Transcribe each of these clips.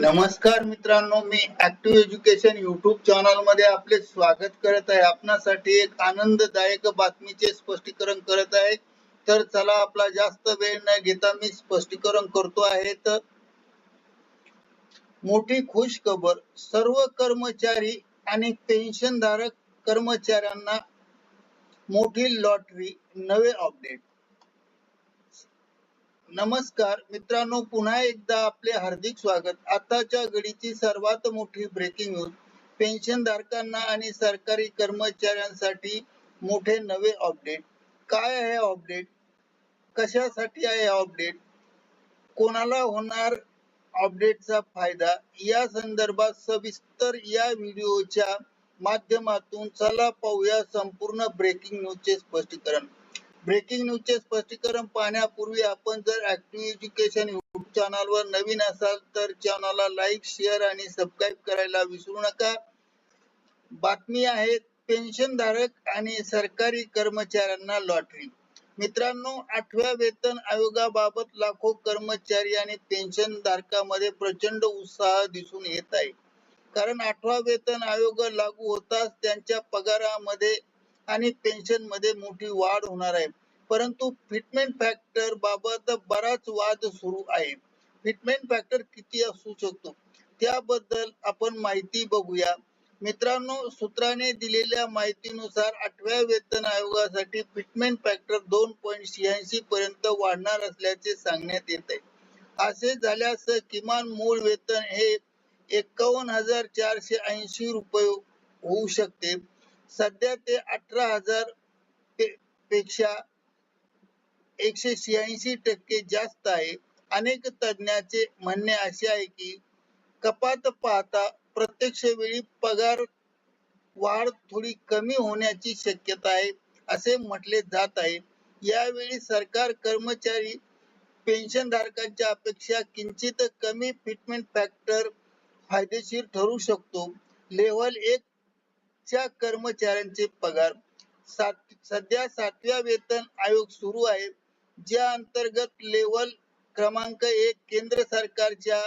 नमस्कार मित्रांनो मी ऍक्टिव्ह एज्युकेशन युट्यूब चॅनलमध्ये आपले स्वागत करत आहे. आपणासाठी एक आनंददायक बातमीचे स्पष्टीकरण करत आहे. तर चला आपला जास्त वेळ न घेता मी स्पष्टीकरण करतो आहे. तर मोठी खुश खबर सर्व कर्मचारी आणि पेन्शनधारक कर्मचाऱ्यांना मोठी लॉटरी नवे अपडेट. नमस्कार मित्रांनो पुन्हा एकदा आपले हार्दिक स्वागत. आताच्या घडीची सर्वात मोठी ब्रेकिंग न्यूज पेन्शन धारकांना आणि सरकारी कर्मचाऱ्यांसाठी मोठे नवे अपडेट काय आहे अपडेट कशासाठी आहे अपडेट कोणाला होणार अपडेटचा फायदा? या संदर्भात सविस्तर या व्हिडिओच्या माध्यमातून चला पाहूया संपूर्ण ब्रेकिंग न्यूजचे स्पष्टीकरण. ब्रेकिंग न्यूजचे स्पष्टीकरण पाहण्यापूर्वी आपण जर ऍक्टिव्ह एज्युकेशन युट्यूब चॅनलवर नवीन असाल तर चॅनलला लाईक शेअर आणि सबस्क्राईब करायला विसरू नका. बातमी आहे पेन्शन धारक आणि सरकारी कर्मचाऱ्यांना लॉटरी मित्रांनो आठव्या वेतन आयोगाबाबत लाखो कर्मचारी आणि पेन्शन धारकामध्ये प्रचंड उत्साह दिसून येत आहे. कारण आठवा वेतन आयोग लागू होताच त्यांच्या पगारामध्ये आणि पेन्शनमध्ये मोठी वाढ होणार आहे. परंतु फिटमेंट फॅक्टर बाबत बराच वाद सुरू आहे. फिटमेंट फॅक्टर किती असू शकतो? त्याबद्दल आपण माहिती बघूया. मित्रांनो सूत्राने दिलेल्या माहितीनुसार आठव्या वेतन आयोगासाठी फिटमेंट फॅक्टर दोन पॉईंट शहाऐंशी पर्यंत वाढणार असल्याचे सांगण्यात येत आहे. असे झाल्यास किमान मूळ वेतन हे एकावन्न हजार चारशे ऐंशी रुपये होऊ शकते. सध्या ते अठरा हजारपेक्षा एकशे शहाऐंशी टक्के जास्त आहे. अनेक तज्ञाचे म्हणणे असे आहे की कपात पाहता प्रत्यक्ष वेळी पगार वाढ थोडी कमी होण्याची शक्यता आहे असे म्हटले जात आहे. यावेळी सरकार कर्मचारी पेन्शन धारकांच्या अपेक्षा किंचित कमी फिटमेंट फॅक्टर फायदेशीर ठरू शकतो. लेव्हल एक च्या कर्मचाऱ्यांचे पगार सात सध्या सातव्या वेतन आयोग सुरू आहे. ज्या अंतर्गत लेवल क्रमांक एक केंद्र सरकारच्या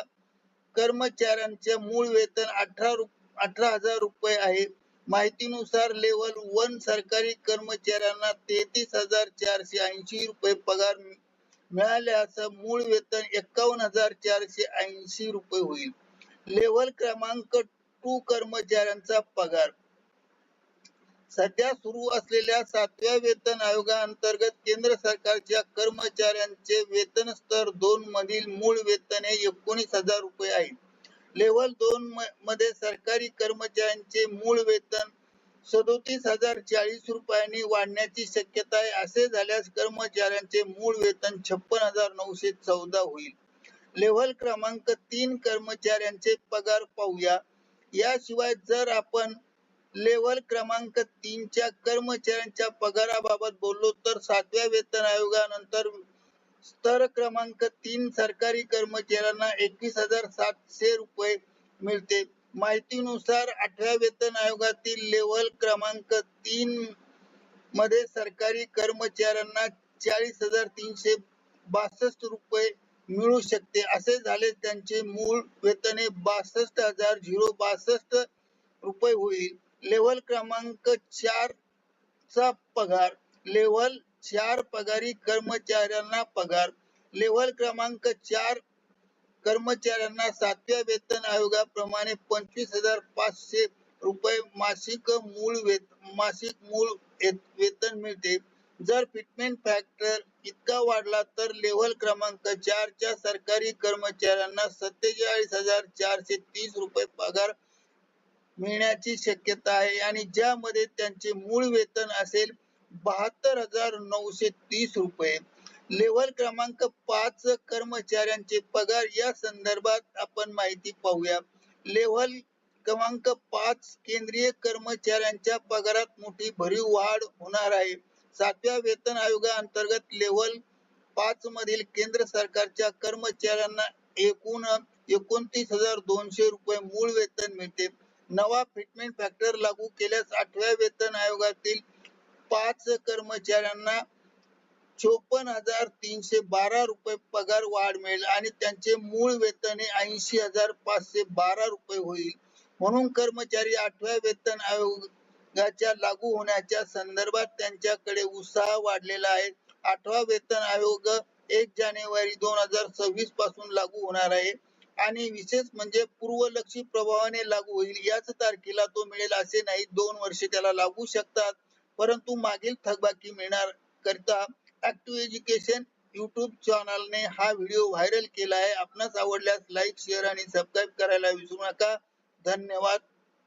कर्मचाऱ्यांचे मूळ वेतन अठरा अठरा हजार रुपये आहे. माहितीनुसार लेवल वन सरकारी कर्मचाऱ्यांना तेहतीस हजार चारशे ऐंशी रुपये पगार मिळाल्यास मूळ वेतन एकावन्न हजार चारशे ऐंशी रुपये होईल. लेवल क्रमांक टू कर्मचाऱ्यांचा पगार. सध्या सुरू असलेल्या सातव्या वेतन आयोगाअंतर्गत केंद्र सरकारच्या कर्मचाऱ्यांचे वेतन स्तर दोन मधील मूळ वेतन हे एकोणीस हजार रुपये आहे. लेवल दोन मध्ये सरकारी कर्मचाऱ्यांचे मूळ वेतन सदोतीस हजार चाळीस रुपयांनी वाढण्याची शक्यता आहे. असे झाल्यास कर्मचाऱ्यांचे मूळ वेतन छप्पन हजार नऊशे चौदा होईल. लेव्हल क्रमांक तीन कर्मचाऱ्यांचे पगार पाहूया. याशिवाय जर आपण लेवल क्रमांक तीनच्या कर्मचाऱ्यांच्या पगाराबाबत बोललो तर सातव्या वेतन आयोगानंतर स्तर क्रमांक तीन सरकारी कर्मचाऱ्यांना एकवीस हजार सातशे रुपये मिळते. माहितीनुसार आठव्या वेतन आयोगातील लेवल क्रमांक तीन मध्ये सरकारी कर्मचाऱ्यांना चाळीस हजार तीनशे बासष्ट रुपये मिळू शकते. असे झाले त्यांचे मूळ वेतन हे बासष्ट हजार झिरो बासष्ट रुपये होईल. लेवल क्रमांक चार चा पगार लेवल चार पगारी कर्मचाऱ्यांना पगार लेवल क्रमांक चार कर्मचाऱ्यांना सातव्या वेतन आयोगाप्रमाणे पंचवीस हजार पाचशे रुपये मासिक मूळ वेत मासिक मूळ वेतन मिळते. जर फिटमेंट फॅक्टर इतका वाढला तर लेवल क्रमांक चारच्या सरकारी कर्मचाऱ्यांना सत्तेचाळीस हजार चारशे तीस रुपये पगार मिळण्याची शक्यता आहे आणि ज्यामध्ये त्यांचे मूळ वेतन असेल बहात्तर हजार नऊशे तीस रुपये. लेवल क्रमांक पाच कर्मचाऱ्यांचे पगार या संदर्भात आपण माहिती पाहूया. लेवल क्रमांक पाच केंद्रीय कर्मचाऱ्यांच्या पगारात मोठी भरीव वाढ होणार आहे. सातव्या वेतन आयोगा अंतर्गत लेवल पाच मधील केंद्र सरकारच्या कर्मचाऱ्यांना एकूण एकोणतीस हजार दोनशे रुपये मूळ वेतन मिळते. नवा फिटमेंट फॅक्टर लागू केल्यास आठव्या वेतन आयोगातील पाच कर्मचाऱ्यांना चोपन्न हजार तीनशे बारा रुपये पगार वाढ मिळेल आणि त्यांचे मूळ वेतन हे ऐंशी हजार पाचशे बारा रुपये होईल. म्हणून कर्मचारी आठव्या वेतन आयोगाच्या लागू होण्याच्या संदर्भात त्यांच्याकडे उत्साह वाढलेला आहे. आठवा वेतन आयोग एक जानेवारी दोन हजार सव्वीसपासून लागू होणार आहे. आणि विशेष म्हणजे पूर्वलक्षी प्रभावाने लागू होईल याच तारखेला तो मिळेल असे नाही. दोन वर्षे त्याला लागू शकतात. परंतु मागील थकबाकी मिळणार करता ऍक्टिव्ह एज्युकेशन युट्यूब चॅनलने हा व्हिडिओ व्हायरल केला आहे. आपणास आवडल्यास लाईक शेअर आणि सबस्क्राईब करायला विसरू नका. धन्यवाद.